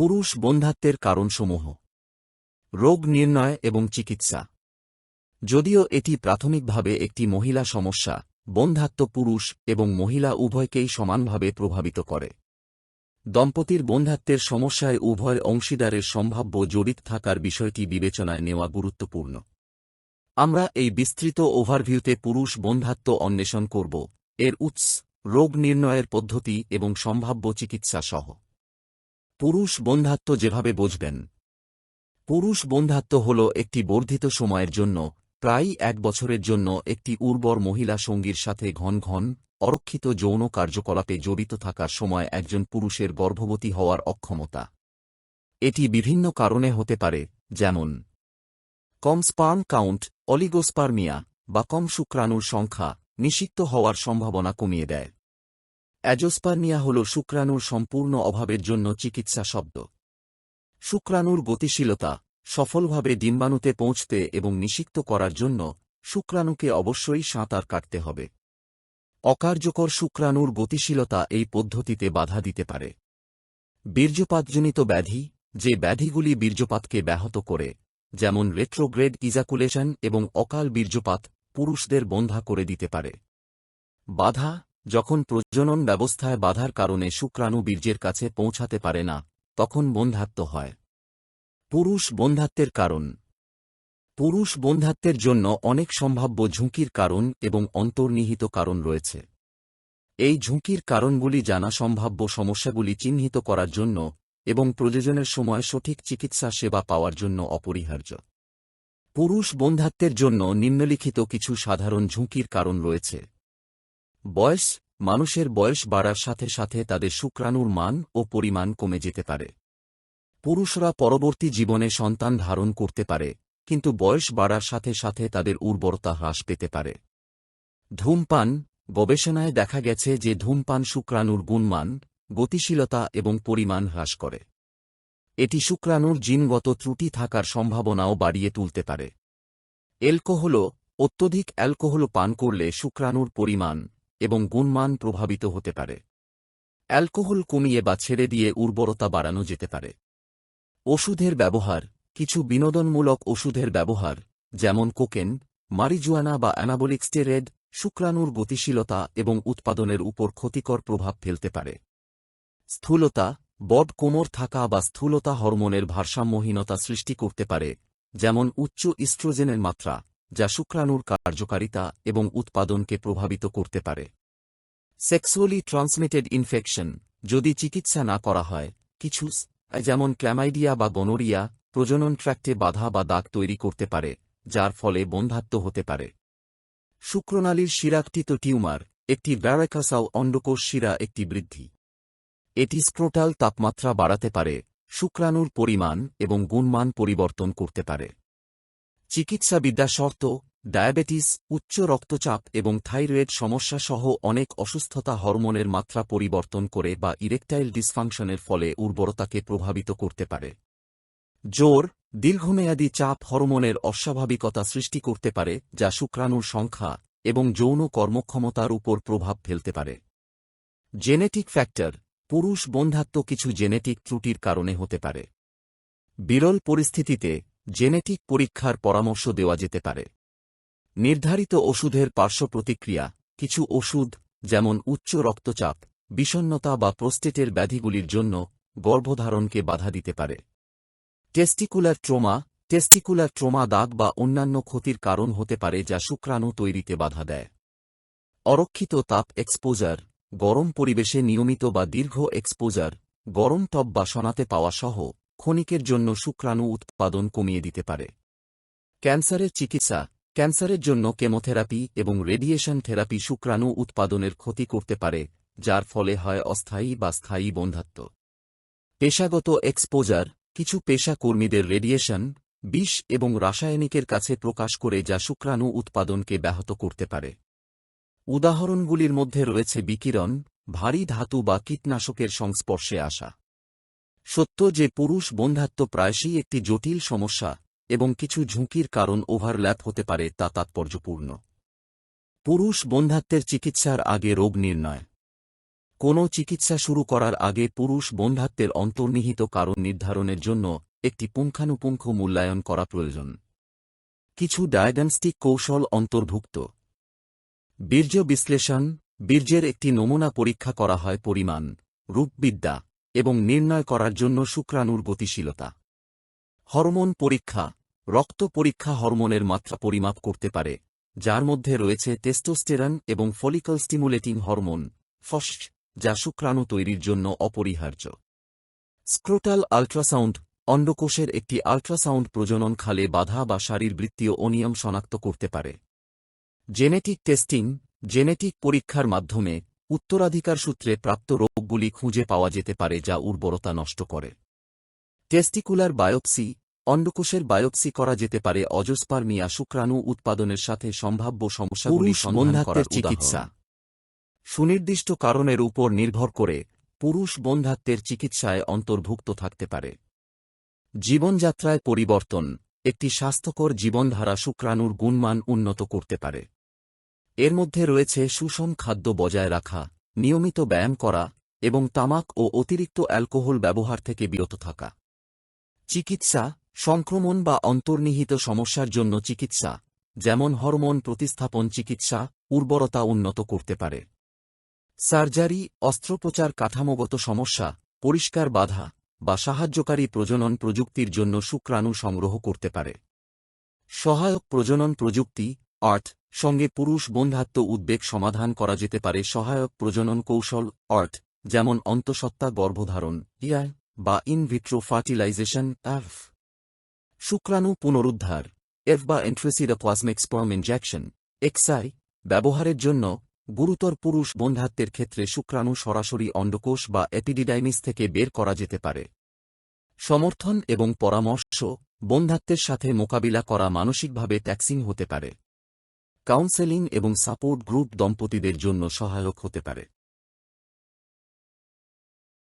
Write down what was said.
পুরুষ বন্ধাত্বের কারণসমূহ। রোগ নির্ণয় এবং চিকিৎসা। যদিও এটি প্রাথমিকভাবে একটি মহিলা সমস্যা, বন্ধাত্ম পুরুষ এবং মহিলা উভয়কেই সমানভাবে প্রভাবিত করে। দম্পতির বন্ধাত্বের সমস্যায় উভয় অংশীদারের সম্ভাব্য জড়িত থাকার বিষয়টি বিবেচনায় নেওয়া গুরুত্বপূর্ণ। আমরা এই বিস্তৃত ওভারভিউতে পুরুষ বন্ধাত্ব অন্বেষণ করব, এর উৎস, রোগ নির্ণয়ের পদ্ধতি এবং সম্ভাব্য চিকিৎসা সহ পুরুষ বন্ধাত্ব যেভাবে বুঝবেন। পুরুষ বন্ধাত্ব হল একটি বর্ধিত সময়ের জন্য, প্রায় এক বছরের জন্য একটি উর্বর মহিলা সঙ্গীর সাথে ঘন ঘন, অরক্ষিত যৌন কার্যকলাপে জড়িত থাকার সময় একজন পুরুষের গর্ভবতী হওয়ার অক্ষমতা। এটি বিভিন্ন কারণে হতে পারে, যেমন কম স্পার্ম কাউন্ট, অলিগোস্পার্মিয়া, বা কম শুক্রাণুর সংখ্যা নিষিক্ত হওয়ার সম্ভাবনা কমিয়ে দেয়। অ্যাজোস্পার্মিয়া হল শুক্রাণুর সম্পূর্ণ অভাবের জন্য চিকিৎসা শব্দ। শুক্রাণুর গতিশীলতা, সফলভাবে ডিম্বাণুতে পৌঁছতে এবং নিষিক্ত করার জন্য শুক্রাণুকে অবশ্যই সাঁতার কাটতে হবে। অকার্যকর শুক্রাণুর গতিশীলতা এই পদ্ধতিতে বাধা দিতে পারে। বীর্যপাতজনিত ব্যাধি, যে ব্যাধিগুলি বীর্যপাতকে ব্যাহত করে, যেমন রেট্রোগ্রেড ইজাকুলেশন এবং অকাল বীর্যপাত পুরুষদের বন্ধা করে দিতে পারে। বাধা যখন প্রজনন ব্যবস্থায় বাধার কারণে শুক্রাণু বীর্যের কাছে পৌঁছাতে পারে না, তখন বন্ধাত্ব হয়। পুরুষ বন্ধাত্বের কারণ। পুরুষ বন্ধাত্বের জন্য অনেক সম্ভাব্য ঝুঁকির কারণ এবং অন্তর্নিহিত কারণ রয়েছে। এই ঝুঁকির কারণগুলি জানা সম্ভাব্য সমস্যাগুলি চিহ্নিত করার জন্য এবং প্রযোজনের সময় সঠিক চিকিৎসা সেবা পাওয়ার জন্য অপরিহার্য। পুরুষ বন্ধাত্বের জন্য নিম্নলিখিত কিছু সাধারণ ঝুঁকির কারণ রয়েছে। বয়স, মানুষের বয়স বাড়ার সাথে সাথে তাদের শুক্রাণুর মান ও পরিমাণ কমে যেতে পারে। পুরুষরা পরবর্তী জীবনে সন্তান ধারণ করতে পারে, কিন্তু বয়স বাড়ার সাথে সাথে তাদের উর্বরতা হ্রাস পেতে পারে। ধূমপান, গবেষণায় দেখা গেছে যে ধূমপান শুক্রাণুর গুণমান, গতিশীলতা এবং পরিমাণ হ্রাস করে। এটি শুক্রাণুর জিনগত ত্রুটি থাকার সম্ভাবনাও বাড়িয়ে তুলতে পারে। এলকোহল অত্যধিক অ্যালকোহল পান করলে শুক্রাণুর পরিমাণ এবং গুণমান প্রভাবিত হতে পারে। অ্যালকোহল কমিয়ে বা ছেড়ে দিয়ে উর্বরতা বাড়ানো যেতে পারে। ওষুধের ব্যবহার, কিছু বিনোদনমূলক ওষুধের ব্যবহার, যেমন কোকেন, মারিজুয়ানা বা অ্যানাবলিক স্টেরেড শুক্রাণুর গতিশীলতা এবং উৎপাদনের উপর ক্ষতিকর প্রভাব ফেলতে পারে। স্থূলতা, বড কোমর থাকা বা স্থূলতা হরমোনের ভারসাম্যহীনতা সৃষ্টি করতে পারে, যেমন উচ্চ ইস্ট্রোজেনের মাত্রা। যা শুক্রাণুর কার্যকারিতা এবং উৎপাদনকে প্রভাবিত করতে পারে। সেক্সুয়ালি ট্রান্সমিটেড ইনফেকশন, যদি চিকিৎসা না করা হয়, কিছু যেমন ক্ল্যামাইডিয়া বা গনোরিয়া, প্রজনন ট্র্যাক্টে বাধা বা দাগ তৈরি করতে পারে, যার ফলে বন্ধাত্ম হতে পারে। শুক্রনালীর শিরাকটিত টিউমার, একটি ব্যারাকাসাও অন্ডকোষ শিরা একটি বৃদ্ধি। এটি স্ক্রোটাল তাপমাত্রা বাড়াতে পারে, শুক্রাণুর পরিমাণ এবং গুণমান পরিবর্তন করতে পারে। চিকিৎসাবিদ্যা শর্ত, ডায়াবেটিস, উচ্চ রক্তচাপ এবং থাইরয়েড সমস্যা সহ অনেক অসুস্থতা হরমোনের মাত্রা পরিবর্তন করে বা ইরেকটাইল ডিসফাংশনের ফলে উর্বরতাকে প্রভাবিত করতে পারে। জোর, দীর্ঘমেয়াদী চাপ হরমোনের অস্বাভাবিকতা সৃষ্টি করতে পারে, যা শুক্রাণুর সংখ্যা এবং যৌন কর্মক্ষমতার উপর প্রভাব ফেলতে পারে। জেনেটিক ফ্যাক্টর, পুরুষ বন্ধাত্ম কিছু জেনেটিক ত্রুটির কারণে হতে পারে। বিরল পরিস্থিতিতে জেনেটিক পরীক্ষার পরামর্শ দেওয়া যেতে পারে। নির্ধারিত ওষুধের পার্শ্ব প্রতিক্রিয়া, কিছু ওষুধ, যেমন উচ্চ রক্তচাপ বিষণ্নতা বা প্রোস্টেটের ব্যাধিগুলির জন্য গর্ভধারণকে বাধা দিতে পারে। টেস্টিকুলার ট্রোমা টেস্টিকুলার ট্রোমা দাগ বা অন্যান্য ক্ষতির কারণ হতে পারে যা শুক্রাণু তৈরিতে বাধা দেয়। অরক্ষিত তাপ এক্সপোজার গরম পরিবেশে নিয়মিত বা দীর্ঘ এক্সপোজার গরম টপ বা সনাতে পাওয়া সহ ক্ষণিকের জন্য শুক্রাণু উৎপাদন কমিয়ে দিতে পারে। ক্যান্সারের চিকিৎসা, ক্যান্সারের জন্য কেমোথেরাপি এবং রেডিয়েশন থেরাপি শুক্রাণু উৎপাদনের ক্ষতি করতে পারে, যার ফলে হয় অস্থায়ী বা স্থায়ী বন্ধাত্ম। পেশাগত এক্সপোজার কিছু পেশা কর্মীদের রেডিয়েশন বিষ এবং রাসায়নিকের কাছে প্রকাশ করে যা শুক্রাণু উৎপাদনকে ব্যাহত করতে পারে। উদাহরণগুলির মধ্যে রয়েছে বিকিরণ, ভারী ধাতু বা কীটনাশকের সংস্পর্শে আসা। সত্য যে পুরুষ বন্ধাত্ব প্রায়শই একটি জটিল সমস্যা এবং কিছু ঝুঁকির কারণ ওভারল্যাপ হতে পারে তা তাৎপর্যপূর্ণ। পুরুষ বন্ধাত্বের চিকিৎসার আগে রোগ নির্ণয়। কোনো চিকিৎসা শুরু করার আগে পুরুষ বন্ধাত্বের অন্তর্নিহিত কারণ নির্ধারণের জন্য একটি পুঙ্খানুপুঙ্খ মূল্যায়ন করা প্রয়োজন। কিছু ডায়াগনস্টিক কৌশল অন্তর্ভুক্ত। বীর্য বিশ্লেষণ, বীর্যের একটি নমুনা পরীক্ষা করা হয় পরিমাণ, রূপবিদ্যা। এবং নির্ণয় করার জন্য শুক্রাণুর গতিশীলতা। হরমোন পরীক্ষা। রক্ত পরীক্ষা হরমোনের মাত্রা পরিমাপ করতে পারে, যার মধ্যে রয়েছে টেস্টোস্টেরন এবং ফলিকল স্টিমুলেটিং হরমোন ফস যা শুক্রাণু তৈরির জন্য অপরিহার্য। স্ক্রোটাল আল্ট্রাসাউন্ড অন্ডকোষের একটি আল্ট্রাসাউন্ড প্রজনন খালে বাধা বা শারীরবৃত্তীয় অনিয়ম শনাক্ত করতে পারে। জেনেটিক টেস্টিং, জেনেটিক পরীক্ষার মাধ্যমে উত্তরাধিকার সূত্রে প্রাপ্ত রোগগুলি খুঁজে পাওয়া যেতে পারে যা উর্বরতা নষ্ট করে। টেস্টিকুলার বায়োপসি অন্ডকোষের বায়োপসি করা যেতে পারে অজস্পার্মিয়া শুক্রাণু উৎপাদনের সাথে সম্ভাব্য সমস্যাগুলি সন্ধান করার চিকিৎসা। সুনির্দিষ্ট কারণের উপর নির্ভর করে পুরুষ বন্ধাত্বের চিকিৎসায় অন্তর্ভুক্ত থাকতে পারে। জীবনযাত্রায় পরিবর্তন একটি স্বাস্থ্যকর জীবনধারা শুক্রাণুর গুণমান উন্নত করতে পারে। এর মধ্যে রয়েছে সুষম খাদ্য বজায় রাখা, নিয়মিত ব্যায়াম করা এবং তামাক ও অতিরিক্ত অ্যালকোহল ব্যবহার থেকে বিরত থাকা। চিকিৎসা, সংক্রমণ বা অন্তর্নিহিত সমস্যার জন্য চিকিৎসা, যেমন হরমোন প্রতিস্থাপন চিকিৎসা, উর্বরতা উন্নত করতে পারে। সার্জারি, অস্ত্রোপচার কাঠামোগত সমস্যা, পরিষ্কার বাধা বা সাহায্যকারী প্রজনন প্রযুক্তির জন্য শুক্রাণু সংগ্রহ করতে পারে। সহায়ক প্রজনন প্রযুক্তি আর্ট সঙ্গে পুরুষ বন্ধাত্ম উদ্বেগ সমাধান করা যেতে পারে সহায়ক প্রজনন কৌশল আর্ট যেমন অন্তঃসত্ত্বা গর্ভধারণ ইয়ায় বা ইনভিট্রো ফার্টিলাইজেশন এফ শুক্রাণু পুনরুদ্ধার, এফ বা এন্ট্রেসিডোপ্লাজমিক স্পার্ম ইনজেকশন এক্সআই ব্যবহারের জন্য গুরুতর পুরুষ বন্ধাত্বের ক্ষেত্রে শুক্রাণু সরাসরি অন্ডকোষ বা এপিডিডাইমিস থেকে বের করা যেতে পারে। সমর্থন এবং পরামর্শ বন্ধাত্বের সাথে মোকাবিলা করা মানসিকভাবে ট্যাক্সিং হতে পারে। কাউন্সেলিং এবং সাপোর্ট গ্রুপ দম্পতিদের জন্য সহায়ক হতে পারে।